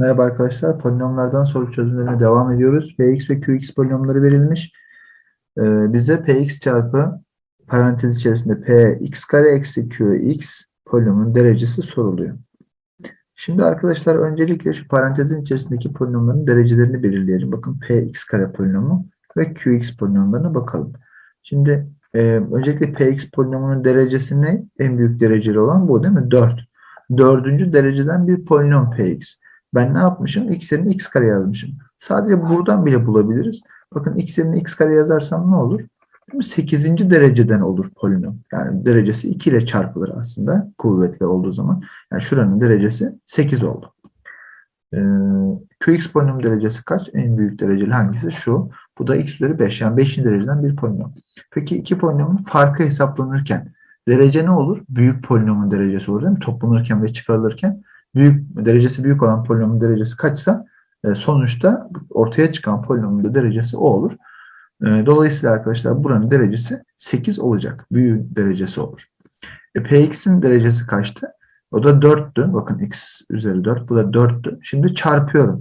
Merhaba arkadaşlar. Polinomlardan soru çözümlerine devam ediyoruz. Px ve qx polinomları verilmiş. Ee, bize px çarpı parantez içerisinde px kare eksi qx polinomun derecesi soruluyor. Şimdi arkadaşlar öncelikle şu parantezin içerisindeki polinomların derecelerini belirleyelim. Bakın px kare polinomu ve qx polinomlarına bakalım. Şimdi e, öncelikle px polinomunun derecesi ne? En büyük dereceli olan bu değil mi? 4. Dördüncü dereceden bir polinom px. Ben ne yapmışım? X yerine x kare yazmışım. Sadece buradan bile bulabiliriz. Bakın x yerine x kare yazarsam ne olur? 8. dereceden olur polinom. Yani derecesi 2 ile çarpılır aslında kuvvetli olduğu zaman. Yani şuranın derecesi 8 oldu. Ee, Qx polinom derecesi kaç? En büyük dereceli hangisi? Şu. Bu da x üzeri 5. Yani 5. dereceden bir polinom. Peki iki polinomun farkı hesaplanırken derece ne olur? Büyük polinomun derecesi olur değil mi? Toplanırken ve çıkarılırken büyük derecesi büyük olan polinomun derecesi kaçsa e, sonuçta ortaya çıkan polinomun da derecesi o olur. E, dolayısıyla arkadaşlar buranın derecesi 8 olacak. Büyük derecesi olur. E, Px'in derecesi kaçtı? O da 4'tü. Bakın x üzeri 4. Bu da 4'tü. Şimdi çarpıyorum.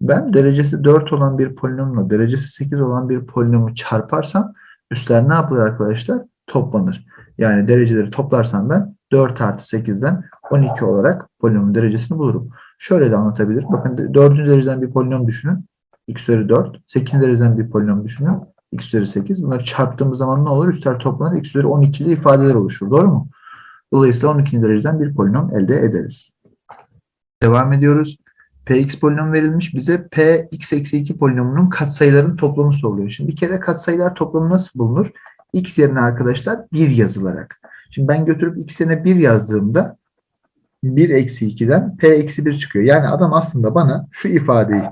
Ben derecesi 4 olan bir polinomla derecesi 8 olan bir polinomu çarparsam üstler ne yapılır arkadaşlar? Toplanır. Yani dereceleri toplarsam ben 4 artı 8'den 12 olarak polinomun derecesini bulurum. Şöyle de anlatabilir. Bakın 4. dereceden bir polinom düşünün. x üzeri 4. 8. dereceden bir polinom düşünün. x üzeri 8. Bunları çarptığımız zaman ne olur? Üstler toplanır. x üzeri 12'li ifadeler oluşur. Doğru mu? Dolayısıyla 12. dereceden bir polinom elde ederiz. Devam ediyoruz. Px polinom verilmiş. Bize Px eksi 2 polinomunun katsayıların toplamı soruluyor. Şimdi bir kere katsayılar toplamı nasıl bulunur? x yerine arkadaşlar 1 yazılarak. Şimdi ben götürüp x yerine 1 yazdığımda 1 eksi 2'den p eksi 1 çıkıyor. Yani adam aslında bana şu ifadeyi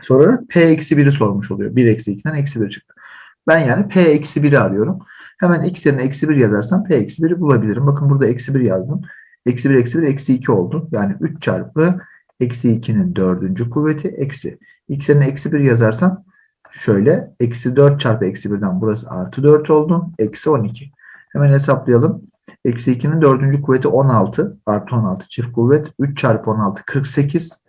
sorarak p eksi 1'i sormuş oluyor. 1 eksi 2'den eksi 1 çıktı. Ben yani p eksi 1'i arıyorum. Hemen x yerine eksi 1 yazarsam p eksi 1'i bulabilirim. Bakın burada eksi 1 yazdım. Eksi 1 eksi 1 eksi 2 oldu. Yani 3 çarpı eksi 2'nin dördüncü kuvveti eksi. x yerine eksi 1 yazarsam şöyle eksi 4 çarpı eksi 1'den burası artı 4 oldu. Eksi 12. Hemen hesaplayalım. Eksi 2'nin dördüncü kuvveti 16. Artı 16 çift kuvvet. 3 çarpı 16 48.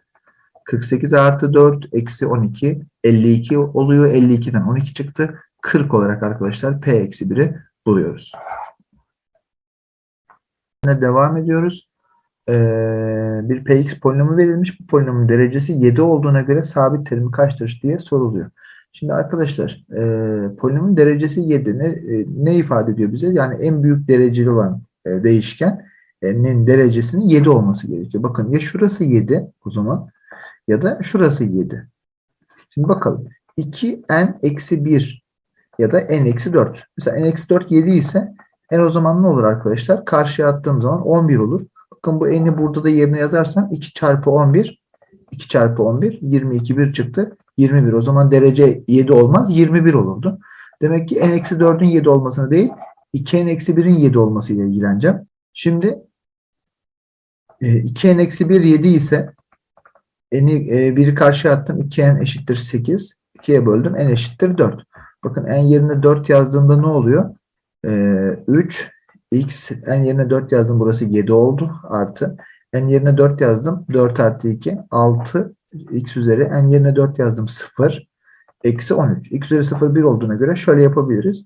48 artı 4 eksi 12. 52 oluyor. 52'den 12 çıktı. 40 olarak arkadaşlar P eksi 1'i buluyoruz. Devam ediyoruz. Ee, bir Px polinomu verilmiş. Bu polinomun derecesi 7 olduğuna göre sabit terimi kaçtır diye soruluyor. Şimdi arkadaşlar e, polinomun derecesi 7 ne, e, ne ifade ediyor bize? Yani en büyük dereceli olan e, değişkenin derecesinin 7 olması gerekiyor. Bakın ya şurası 7 o zaman ya da şurası 7. Şimdi bakalım. 2n eksi 1 ya da n eksi 4. Mesela n eksi 4 7 ise n o zaman ne olur arkadaşlar? Karşıya attığım zaman 11 olur. Bakın bu n'i burada da yerine yazarsam 2 çarpı 11 2 çarpı 11 22 1 çıktı. 21. O zaman derece 7 olmaz. 21 olurdu. Demek ki n-4'ün 7 olmasını değil 2n-1'in 7 olmasıyla ilgileneceğim. Şimdi 2n-1 7 ise n'i 1'i karşıya attım. 2n eşittir 8. 2'ye böldüm. n eşittir 4. Bakın n yerine 4 yazdığımda ne oluyor? 3 x n yerine 4 yazdım. Burası 7 oldu. Artı n yerine 4 yazdım. 4 artı 2 6 x üzeri n yerine 4 yazdım 0 eksi 13. x üzeri 0 1 olduğuna göre şöyle yapabiliriz.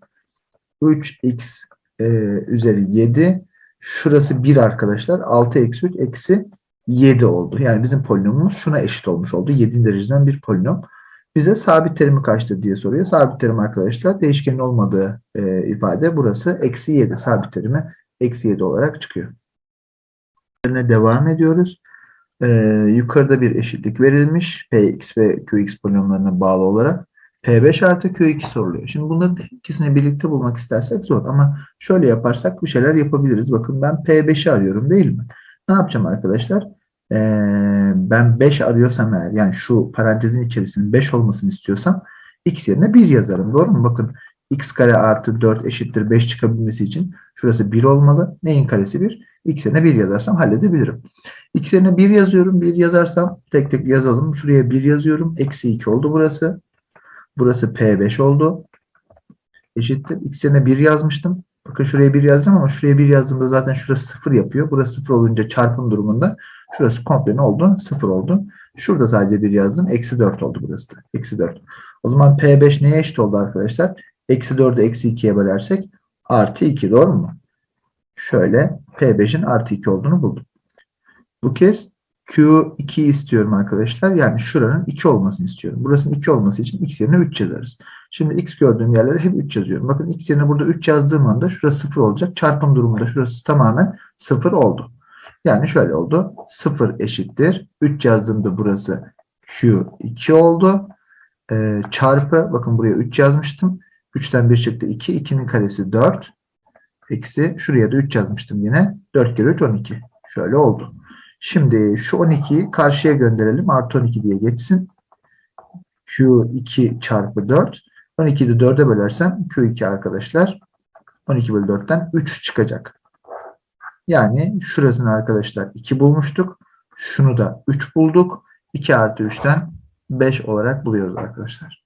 3x e, üzeri 7 şurası 1 arkadaşlar. 6 eksi 3 eksi 7 oldu. Yani bizim polinomumuz şuna eşit olmuş oldu. 7 dereceden bir polinom. Bize sabit terimi kaçtır diye soruyor. Sabit terim arkadaşlar değişkenin olmadığı e, ifade burası eksi 7. Sabit terimi eksi 7 olarak çıkıyor. Devam ediyoruz. Ee, yukarıda bir eşitlik verilmiş. Px ve Qx polinomlarına bağlı olarak. P5 artı Q2 soruluyor. Şimdi bunların ikisini birlikte bulmak istersek zor ama şöyle yaparsak bir şeyler yapabiliriz. Bakın ben P5'i arıyorum değil mi? Ne yapacağım arkadaşlar? Ee, ben 5 arıyorsam eğer yani şu parantezin içerisinin 5 olmasını istiyorsam x yerine 1 yazarım. Doğru mu? Bakın x kare artı 4 eşittir 5 çıkabilmesi için şurası 1 olmalı. Neyin karesi 1? x yerine 1 yazarsam halledebilirim. Yerine 1 yazıyorum. 1 yazarsam tek tek yazalım. Şuraya 1 yazıyorum. Eksi 2 oldu burası. Burası P5 oldu. Eşittir. Yerine 1 yazmıştım. Bakın şuraya 1 yazacağım ama şuraya 1 yazdığımda zaten şurası 0 yapıyor. Burası 0 olunca çarpım durumunda Şurası komple ne oldu? 0 oldu. Şurada sadece 1 yazdım. Eksi 4 oldu burası da. Eksi 4. O zaman P5 neye eşit oldu arkadaşlar? Eksi 4'ü eksi 2'ye bölersek artı 2 doğru mu? Şöyle P5'in artı 2 olduğunu buldum. Bu kez Q2'yi istiyorum arkadaşlar. Yani şuranın 2 olmasını istiyorum. Burasının 2 olması için x yerine 3 yazarız. Şimdi x gördüğüm yerlere hep 3 yazıyorum. Bakın x yerine burada 3 yazdığım anda şurası 0 olacak. Çarpım durumunda şurası tamamen 0 oldu. Yani şöyle oldu. 0 eşittir. 3 yazdığımda burası Q2 oldu. Ee, çarpı bakın buraya 3 yazmıştım. 3'ten 1 çıktı 2. 2'nin karesi 4. Eksi şuraya da 3 yazmıştım yine. 4 kere 3 12. Şöyle oldu. Şimdi şu 12'yi karşıya gönderelim. Artı 12 diye geçsin. Q2 çarpı 4. 12'yi de 4'e bölersem Q2 arkadaşlar 12 bölü 4'ten 3 çıkacak. Yani şurasını arkadaşlar 2 bulmuştuk. Şunu da 3 bulduk. 2 artı 3'ten 5 olarak buluyoruz arkadaşlar.